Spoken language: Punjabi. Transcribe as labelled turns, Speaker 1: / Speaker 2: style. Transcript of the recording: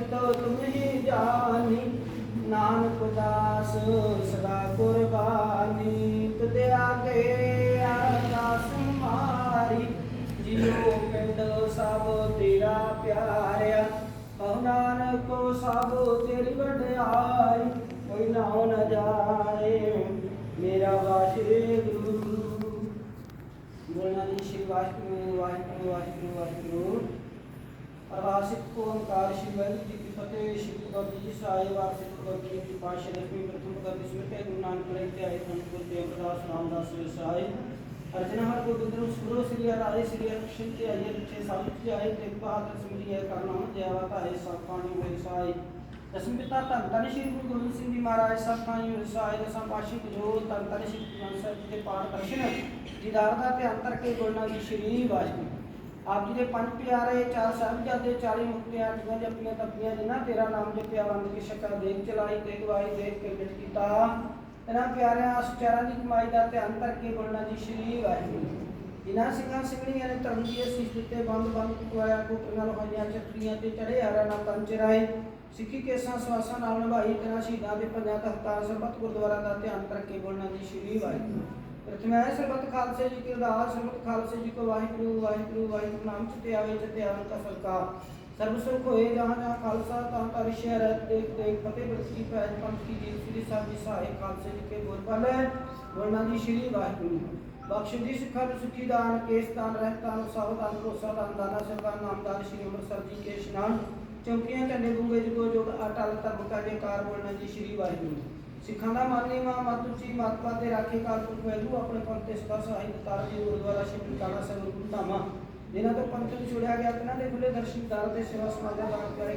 Speaker 1: ਨਿਤ ਤੁਮਹੀ ਜਾਣੀ ਨਾਨਕ ਦਾਸ ਸਦਾ ਕੁਰਬਾਨੀ ਤੁਤੇ ਆਗੇ ਅਰਦਾਸ ਮਾਰੀ ਜੀਉ ਪਿੰਡ ਸਭ ਤੇਰਾ ਪਿਆਰਿਆ ਕਹੋ ਨਾਨਕ ਸਭ ਤੇਰੀ ਵਡਿਆਈ ਕੋਈ ਨਾਉ ਨ ਜਾਣੇ ਮੇਰਾ ਵਾਹਿਗੁਰੂ ਬੋਲਣਾ ਜੀ ਸ਼੍ਰੀ ਵਾਹਿਗੁਰੂ ਵਾਹਿਗੁਰੂ ਵਾਹਿਗੁਰੂ ਵਾਹਿਗੁਰੂ ਓੰਕਾਰ ਸ਼੍ਰੀ ਵਾਹਿਗੁਰੂ ਜੀ ਕੀ ਫਤਿਹ, ਸ਼੍ਰੀ ਗੁਰੂ ਗ੍ਰੰਥ ਜੀ ਸਾਹਿਬ ਵਾਰਸਿਕ ਗੁਰੂ ਜੀ ਦੀ ਪਾਸ਼ਾ ਦਸਵੀਂ ਪ੍ਰਥਮ ਗਤੀ ਸਮਿਤੇ ਗੁਰੂ ਨਾਨਕ ਦੇਵ ਤੇ ਆਏ ਸੰਤ ਦੇ ਅਮਰਦਾਸ ਨਾਮਦਾਸ ਵਿਸਾਈ ਅਰਜਨ ਹਰ ਗੋਬਿੰਦ ਨੂੰ ਸੁਰੋ ਸ੍ਰੀ ਰਾਜੇ ਸ੍ਰੀ ਕ੍ਰਿਸ਼ਨ ਤੇ ਆਏ ਪਿਛੇ ਸਭ ਤੇ ਆਏ ਤੇ ਬਹਾਦਰ ਸਿਮਰੀ ਹੈ ਕਰਨਾ ਜੈਵਾ ਧਾਰੇ ਸਭ ਪਾਣੀ ਹੋਏ ਸਾਈ ਦਸਮ ਪਿਤਾ ਧੰਨ ਧੰਨ ਸ਼੍ਰੀ ਗੁਰੂ ਗੋਬਿੰਦ ਸਿੰਘ ਜੀ ਮਹਾਰਾਜ, ਸਭ ਪਾਣੀ ਹੋਏ ਸਾਈ ਦਸਾਂ ਪਾਸ਼ੀ ਜੋ ਧੰਨ ਧੰਨ ਸ਼੍ਰੀ ਗੁਰੂ ਗ੍ਰੰਥ ਸਾਹਿਬ ਦੇ ਪਾਠ ਦਰਸ਼ਨ। ਦੀਦਾਰ ਦਾ ਧਿਆਨ ਕਰਕੇ ਬੋਲਣਾ ਜੀ, ਸ਼੍ਰੀ ਵਾਹਿਗੁਰੂ। ਆਪ ਜੀ ਦੇ ਪੰਜ ਪਿਆਰੇ, ਚਾਰ ਸਾਹਿਬਜ਼ਾਦੇ 40 ਮੁਕਤਿਆਂ ਦੀਆਂ ਜਪੀਆਂ ਤਪੀਆਂ ਜਿਨ੍ਹਾਂ, ਤੇਰਾ ਨਾਮ ਜਪਿਆ ਵੰਦ ਕੇ ਸ਼ਕਲ ਦੇਖ ਚਲਾਈ ਤੇ ਗਵਾਈ ਦੇਖ ਕੇ ਮਿਟ ਕੀਤਾ। ਇਹਨਾਂ ਪਿਆਰਿਆਂ, ਸੁਚਾਰਾਂ ਦੀ ਕਮਾਈ ਦਾ ਧਿਆਨ ਕਰਕੇ ਬੋਲਣਾ ਜੀ ਸ਼੍ਰੀ ਵਾਹਿਗੁਰੂ ਜਿਨ੍ਹਾਂ ਸਿੰਘਾਂ ਸਿੰਘਣੀਆਂ ਨੇ ਧਰਮ ਦੀ ਅਸੀਸ ਦਿੱਤੇ, ਬੰਦ ਬੰਦ ਕੁਆਇਆ ਕੋਟੀਆਂ ਲੋਹਾਈਆਂ ਚੱਕਰੀਆਂ ਤੇ ਚੜੇ ਹਾਰਾਂ ਨਾਲ ਕੰਨ ਸਿੱਖੀ ਕੇਸਾਂ, ਸਵਾਸਾਂ ਨਾਲ ਨਿਭਾਈ, ਤੇਰਾ ਸ਼ਹੀਦਾਂ ਦੇ ਪੰਜਾਂ ਤਖਤਾਂ, ਸਰਬੱਤ ਗੁਰਦੁਆਰਾ ਦਾ ਧਿਆਨ ਕਰਕੇ ਬੋਲਣਾ ਜੀ ਸ਼੍ਰੀ ਵਾਹਿਗੁਰੂ ਪ੍ਰਥਮੈ ਸਰਬਤ ਖਾਲਸੇ ਜੀ ਕੀ ਅਰਦਾਸ ਸਰਬਤ ਖਾਲਸੇ ਜੀ ਕੋ ਵਾਹਿਗੁਰੂ ਵਾਹਿਗੁਰੂ ਵਾਹਿਗੁਰੂ ਨਾਮ ਚਿਤੇ ਆਵੇ ਚਿਤੇ ਆਵਨ ਕਾ ਸਲਕਾ ਸਰਬ ਸੁਖ ਹੋਏ ਜਹਾਂ ਜਹਾਂ ਖਾਲਸਾ, ਤਾਂ ਤਾਂ ਰਿਸ਼ੈ ਰਹਿ ਦੇਖ ਦੇਖ ਫਤਿਹ ਬਖਸ਼ ਪੈਜ ਪੰਥ ਕੀ ਜੀਤ ਸ੍ਰੀ ਸਾਹਿਬ ਜੀ ਸਹਾਇ ਖਾਲਸੇ ਜੀ ਕੇ ਬੋਲ ਪਾਲੇ ਬੋਲਣਾ ਜੀ ਸ਼੍ਰੀ ਵਾਹਿਗੁਰੂ। ਬਖਸ਼ ਜੀ ਸਿੱਖਾਂ ਨੂੰ ਸੁਖੀ ਦਾਨ, ਕੇਸ ਦਾਨ ਰਹਿਤਾਨ ਸਾਵਧਾਨ ਭਰੋਸਾ ਦਾਨ, ਦਾਨਾ ਸਰਦਾਰ ਨਾਮਦਾਰ ਸ਼੍ਰੀ ਅੰਮ੍ਰਿਤਸਰ ਜੀ ਕੇ ਇਸ਼ਨਾਨ। ਚੌਕੀਆਂ, ਝੰਡੇ ਗੁੰਗੇ, ਜਗੋ ਜੋਗ ਅਟਲ ਧਰਮ ਕਾ ਜੈਕਾਰ ਬੋਲਣਾ ਜੀ ਸ਼੍ਰੀ ਵਾਹਿਗੁਰੂ। ਸਿੱਖਾਂ ਦਾ ਮਨ ਨੀਵਾ ਮਤ ਉੱਚੀ ਮਤ ਪਾਤੇ ਰਾਖੇ ਕਾਲ ਪੁਰਖ ਆਪਣੇ ਪੰਥ ਤੇ ਸਦਾ ਸਹਾਈ ਦਤਾਰ ਜੀ ਗੁਰਦੁਆਰਾ ਸ਼੍ਰੀ ਕਾਣਾ ਸਾਹਿਬ ਗੁਰੂ ਧਾਮਾ। ਜਿਨ੍ਹਾਂ ਤੋਂ ਪੰਥ ਨੂੰ ਛੋੜਿਆ ਗਿਆ, ਤਿਨਾਂ ਦੇ ਖੁੱਲੇ ਦਰਸ਼ਨ, ਦਰ ਤੇ ਸੇਵਾ ਸਮਾਜਾ ਦਾ ਕਰੇ